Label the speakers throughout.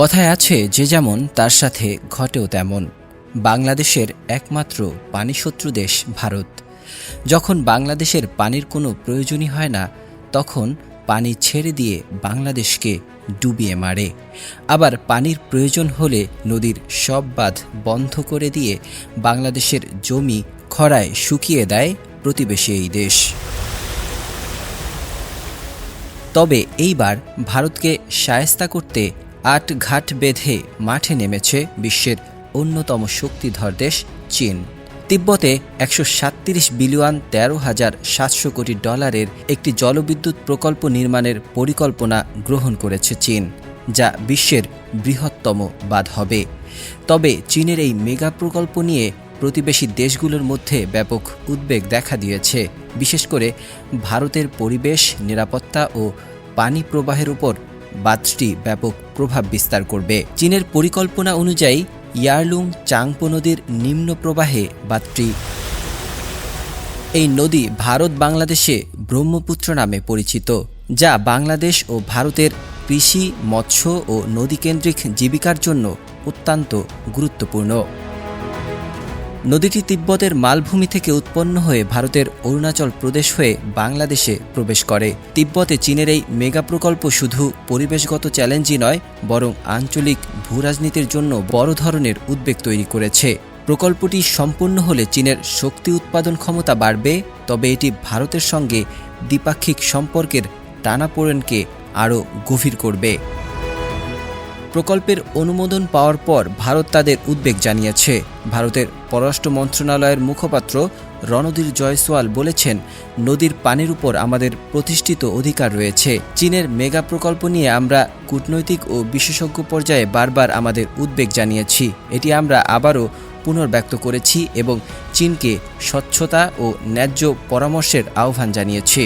Speaker 1: কথায় আছে, যে যেমন তার সাথে ঘটেও তেমন। বাংলাদেশের একমাত্র পানিশত্রু দেশ ভারত। যখন বাংলাদেশের পানির কোনো প্রয়োজনই হয় না, তখন পানি ছেড়ে দিয়ে বাংলাদেশকে ডুবিয়ে মারে। আবার পানির প্রয়োজন হলে নদীর সব বাঁধ বন্ধ করে দিয়ে বাংলাদেশের জমি খরায় শুকিয়ে দেয় প্রতিবেশী এই দেশ। তবে এইবার ভারতকে সায়স্তা করতে আট ঘাট বেঁধে মাঠে নেমেছে বিশ্বের অন্যতম শক্তিধর দেশ চীন। তিব্বতে একশো সাতত্রিশ বিলিয়ন তেরো হাজার সাতশো কোটি ডলারের একটি জলবিদ্যুৎ প্রকল্প নির্মাণের পরিকল্পনা গ্রহণ করেছে চীন, যা বিশ্বের বৃহত্তম বাদ হবে। তবে চীনের এই মেগা প্রকল্প নিয়ে প্রতিবেশী দেশগুলোর মধ্যে ব্যাপক উদ্বেগ দেখা দিয়েছে। বিশেষ করে ভারতের পরিবেশ, নিরাপত্তা ও পানি প্রবাহের উপর বাঁধটি ব্যাপক প্রভাব বিস্তার করবে। চীনের পরিকল্পনা অনুযায়ী, ইয়ারলুং চাংপো নদীর নিম্ন প্রবাহে বাঁধটি এই নদী ভারত বাংলাদেশে ব্রহ্মপুত্র নামে পরিচিত, যা বাংলাদেশ ও ভারতের কৃষি, মৎস্য ও নদীকেন্দ্রিক জীবিকার জন্য অত্যন্ত গুরুত্বপূর্ণ। নদীটি তিব্বতের মালভূমি থেকে উৎপন্ন হয়ে ভারতের অরুণাচল প্রদেশ হয়ে বাংলাদেশে প্রবেশ করে। তিব্বতে চীনের এই মেগা প্রকল্প শুধু পরিবেশগত চ্যালেঞ্জই নয়, বরং আঞ্চলিক ভূরাজনীতির জন্য বড় ধরনের উদ্বেগ তৈরি করেছে। প্রকল্পটি সম্পূর্ণ হলে চীনের শক্তি উৎপাদন ক্ষমতা বাড়বে, তবে এটি ভারতের সঙ্গে দ্বিপাক্ষিক সম্পর্কের টানাপোড়েনকে আরও গভীর করবে। প্রকল্পের অনুমোদন পাওয়ার পর ভারত তাদের উদ্বেগ জানিয়েছে। ভারতের পররাষ্ট্র মন্ত্রণালয়ের মুখপাত্র রণধীর জয়সওয়াল বলেছেন, নদীর পানির উপর আমাদের প্রতিষ্ঠিত অধিকার রয়েছে। চীনের মেগা প্রকল্প নিয়ে আমরা কূটনৈতিক ও বিশেষজ্ঞ পর্যায়ে বারবার আমাদের উদ্বেগ জানিয়েছি। এটি আমরা আবারও পুনর্ব্যক্ত করেছি এবং চীনকে স্বচ্ছতা ও ন্যায্য পরামর্শের আহ্বান জানিয়েছি।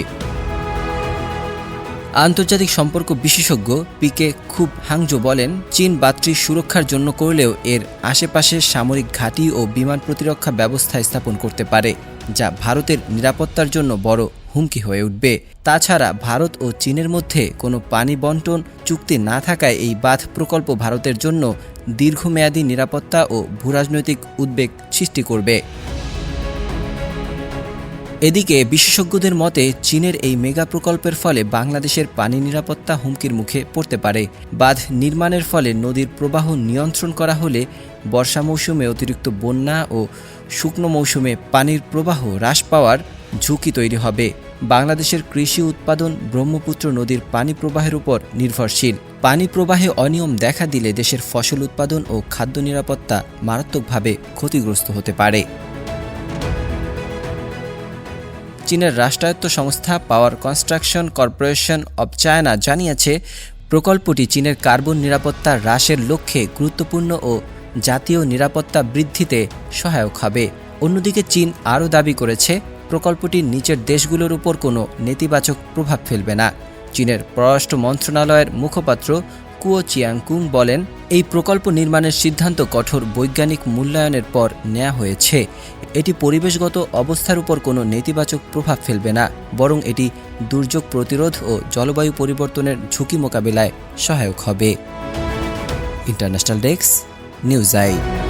Speaker 1: আন্তর্জাতিক সম্পর্ক বিশেষজ্ঞ পিকে খুব হাংজো বলেন, চীন বাত্রির সুরক্ষার জন্য করলেও এর আশেপাশে সামরিক ঘাঁটি ও বিমান প্রতিরক্ষা ব্যবস্থা স্থাপন করতে পারে, যা ভারতের নিরাপত্তার জন্য বড় হুমকি হয়ে উঠবে। তাছাড়া ভারত ও চীনের মধ্যে কোনো পানি বন্টন চুক্তি না থাকায় এই বাঁধ প্রকল্প ভারতের জন্য দীর্ঘমেয়াদী নিরাপত্তা ও ভূরাজনৈতিক উদ্বেগ সৃষ্টি করবে। এদিকে, বিশেষজ্ঞদের মতে, চীনের এই মেগা প্রকল্পের ফলে বাংলাদেশের পানি নিরাপত্তা হুমকির মুখে পড়তে পারে। বাঁধ নির্মাণের ফলে নদীর প্রবাহ নিয়ন্ত্রণ করা হলে বর্ষা মৌসুমে অতিরিক্ত বন্যা ও শুকনো মৌসুমে পানির প্রবাহ হ্রাস পাওয়ার ঝুঁকি তৈরি হবে। বাংলাদেশের কৃষি উৎপাদন, ব্রহ্মপুত্র নদীর পানি প্রবাহের উপর নির্ভরশীল। পানি প্রবাহে অনিয়ম দেখা দিলে দেশের ফসল উৎপাদন ও খাদ্য নিরাপত্তা মারাত্মকভাবে ক্ষতিগ্রস্ত হতে পারে। চীনের রাষ্ট্রায়ত্ত সংস্থা power construction corporation of China জানিয়েছে, প্রকল্পটি চীনের কার্বন নিরাপত্তা হ্রাসের লক্ষ্যে গুরুত্বপূর্ণ ও জাতীয় নিরাপত্তা বৃদ্ধিতে সহায়ক হবে। অন্যদিকে চীন আরও দাবি করেছে প্রকল্পটি নিচের দেশগুলোর উপর কোনো নেতিবাচক প্রভাব ফেলবে না। চীনের পররাষ্ট্র মন্ত্রণালয়ের মুখপাত্র কুয়ো চিয়াংকুং বলেন, এই প্রকল্প নির্মাণের সিদ্ধান্ত কঠোর বৈজ্ঞানিক মূল্যায়নের পর নেওয়া হয়েছে। এটি পরিবেশগত অবস্থার উপর কোনো নেতিবাচক প্রভাব ফেলবে না, বরং এটি দুর্যোগ প্রতিরোধ ও জলবায়ু পরিবর্তনের ঝুঁকি মোকাবিলায় সহায়ক হবে। International desk, news I.